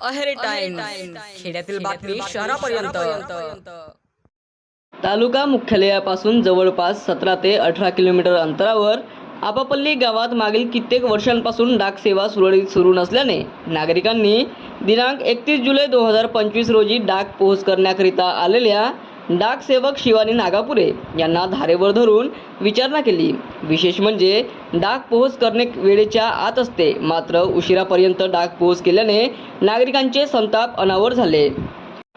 Aheri time खेड्यातील बातमी शहरापर्यंत. तालुका मुख्यालयापासून जवळपास सतरा ते अठरा किलोमीटर अंतरावर आपापल्ली गावात मागील कित्येक वर्षांपासून डाक सेवा सुरळीत सुरू नसल्याने नागरिकांनी दिनांक एकतीस जुलै दोन हजार पंचवीस रोजी डाक पोहोच करण्याकरिता आलेल्या डाक सेवक शिवानी नागापुरे यांना धारेवर धरून विचारणा केली. विशेष म्हणजे डाक पोहोच करणे वेळेच्या आत असते. मात्र उशिरापर्यंत डाक पोहोच केल्याने नागरिकांचे संताप अनावर झाले.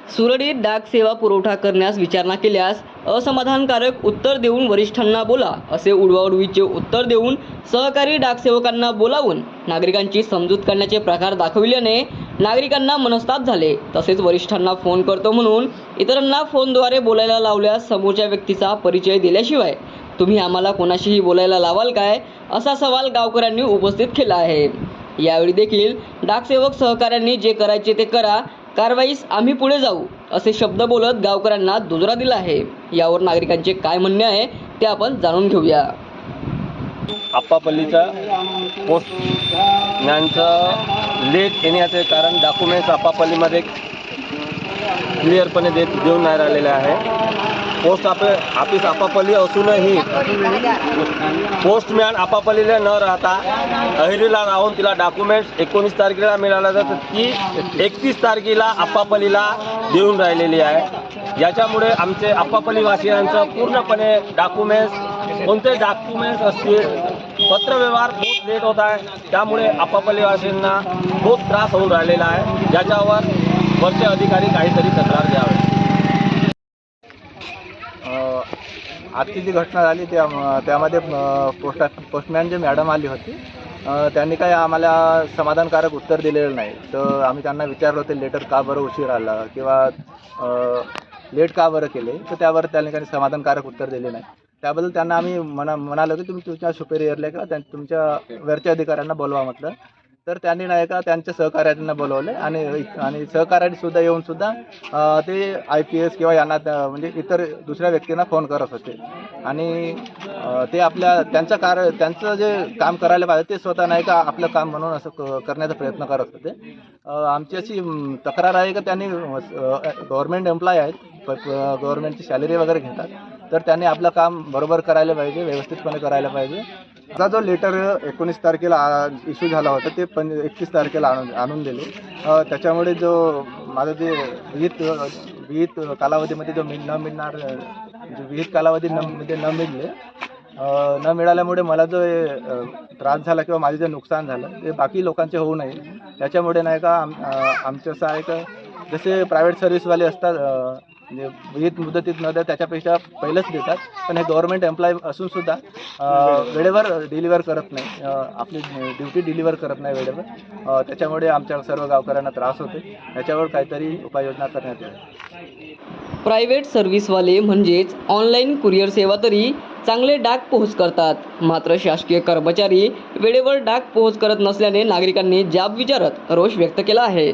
सुरळीत डाक सेवा पुरवठा करण्यास विचारणा केल्यास असमाधानकारक उत्तर देऊन वरिष्ठांना बोला असे उडवाउडवीचे उत्तर देऊन सहकारी डाकसेवकांना बोलावून नागरिकांची समजूत करण्याचे प्रकार दाखविल्याने नागरिकांना मनस्ताप झाले. तसेच वरिष्ठांना फोन करतो म्हणून इतरांना फोनद्वारे बोलायला लावल्यास समोरच्या व्यक्तीचा परिचय दिल्याशिवाय. तुम्ही आम्हाला कोणाशीही बोलायला लावाल काय? असा सवाल गावकऱ्यांनी उपस्थित केला आहे. यावेळी देखील डाकसेवक सहकाऱ्यांनी जे करायचे ते करा. कारवाईस आम्ही पुढे जाऊ असे शब्द बोलत गावकऱ्यांना दुजरा दिला आहे. यावर नागरिकांचे काय म्हणणे आहे ते आपण जाणून घेऊया. आप्पापल्लीचा पोस्ट मॅनचं लेट येण्याचे कारण डॉक्युमेंट्स आप्पापल्लीमध्ये क्लिअरपणे देत देऊन नाही राहिलेले आहे. पोस्ट आप ऑफिस आपापल्ली असूनही पोस्टमॅन आपापल्लीला न राहता अहिरीला राहून तिला डॉक्युमेंट्स एकोणीस तारखेला मिळाला जातं ती एकतीस तारखेला आपापल्लीला देऊन राहिलेली आहे. याच्यामुळे आमचे आपापल्ली वासियांचं पूर्णपणे डॉक्युमेंट्स कोणते डॉक्युमेंट्स असतील पत्रव्यवहार खूप लेट होत आहे त्यामुळे आपापल्ली खूप त्रास होऊन राहिलेला आहे। ज्याच्यावर वरचे अधिकारी काहीतरी तक्रार द्यावे. आजची जी घटना झाली त्या त्यामध्ये अ, पोस्टा पोस्टमॅन जे मॅडम आली होती त्यांनी काही आम्हाला समाधानकारक उत्तर दिलेलं नाही. तर आम्ही त्यांना विचारलं होतं लेटर का बरं उशीर आला? किंवा लेट का बरं केले? तर त्यावर त्यांनी काही समाधानकारक उत्तर दिले नाही. त्याबद्दल त्यांना आम्ही म्हणा म्हणालो की तुम्ही तुमच्या सुपेरियरला किंवा त्यां तुमच्या वरच्या अधिकाऱ्यांना बोलवा म्हटलं. तर त्यांनी नाही का त्यांच्या सहकार्यांना बोलवले आणि आणि सहकार्याने सुद्धा येऊन सुद्धा ते आय पी एस किंवा यांना म्हणजे इतर दुसऱ्या व्यक्तींना फोन करत होते. आणि ते आपल्या त्यांचं कार्य त्यांचं जे काम करायला पाहिजे ते स्वतः नाही का आपलं काम म्हणून असं क- करण्याचा प्रयत्न करत होते. आमची अशी तक्रार आहे का त्यांनी गव्हर्नमेंट एम्प्लॉय आहेत. गव्हर्नमेंटची सॅलरी वगैरे घेतात. तर त्यांनी आपलं काम बरोबर करायला पाहिजे व्यवस्थितपणे करायला पाहिजे. आता जो लेटर एकोणीस तारखेला इश्यू झाला होता ते पण एकतीस तारखेला आणून आणून दिले. त्याच्यामुळे जो माझं जे विहित विहित कालावधीमध्ये जो मिळ न मिळणार विहित कालावधी न म्हणजे न मिळले न मिळाल्यामुळे मला जो त्रास झाला किंवा माझे जे नुकसान झालं ते बाकी लोकांचे होऊ नये. त्याच्यामुळे नाही का आम आमचं असं आहे का जसे प्रायव्हेट सर्व्हिसवाले असतात म्हणजे विहित मुदतीत न द्या त्याच्यापेक्षा पहिलेच देतात. पण हे गव्हर्नमेंट एम्प्लॉय असून सुद्धा वेळेवर डिलिव्हर करत नाही. आपली ड्युटी डिलिव्हर करत नाही वेळेवर. त्याच्यामुळे आमच्या सर्व गावकऱ्यांना त्रास होते याच्यावर काहीतरी उपाययोजना करण्यात यावी प्रायव्हेट सर्व्हिसवाले म्हणजेच ऑनलाईन कुरिअर सेवा तरी चांगले डाक पोहोच करतात. मात्र शासकीय कर्मचारी वेळेवर डाक पोहोच करत नसल्याने नागरिकांनी जाब विचारत रोष व्यक्त केला आहे.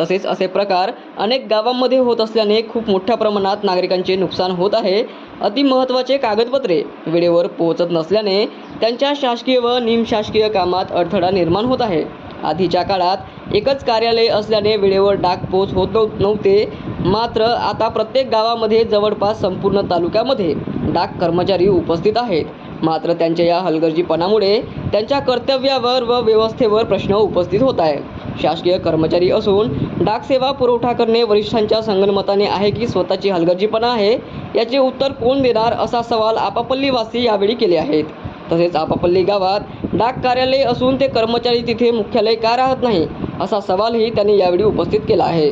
तसेच असे प्रकार अनेक गावांमध्ये होत असल्याने खूप मोठ्या प्रमाणात नागरिकांचे नुकसान होत आहे. अतिमहत्त्वाचे कागदपत्रे वेळेवर पोहोचत नसल्याने त्यांच्या शासकीय व निमशासकीय कामात अडथळा निर्माण होत आहे. आधीच्या काळात एकच कार्यालय असल्याने वेळेवर डाक पोहोच होत नव्हते. मात्र आता प्रत्येक गावामध्ये जवळपास संपूर्ण तालुक्यामध्ये डाक कर्मचारी उपस्थित आहेत. मात्र त्यांच्या या हलगर्जीपणामुळे त्यांच्या कर्तव्यावर व व्यवस्थेवर प्रश्न उपस्थित होत आहे शासकीय कर्मचारी असून डाक सेवा पुरवठा करणे वरिष्ठांच्या संगणमताने आहे की स्वतःची हलगर्जीपणा आहे? याचे उत्तर कोण देणार असा सवाल आपापल्लीवासी यावेळी केले आहेत. तसेच आपापल्ली गावात डाक कार्यालय असून ते कर्मचारी तिथे मुख्यालय का राहत नाही? असा सवालही त्यांनी यावेळी उपस्थित केला आहे.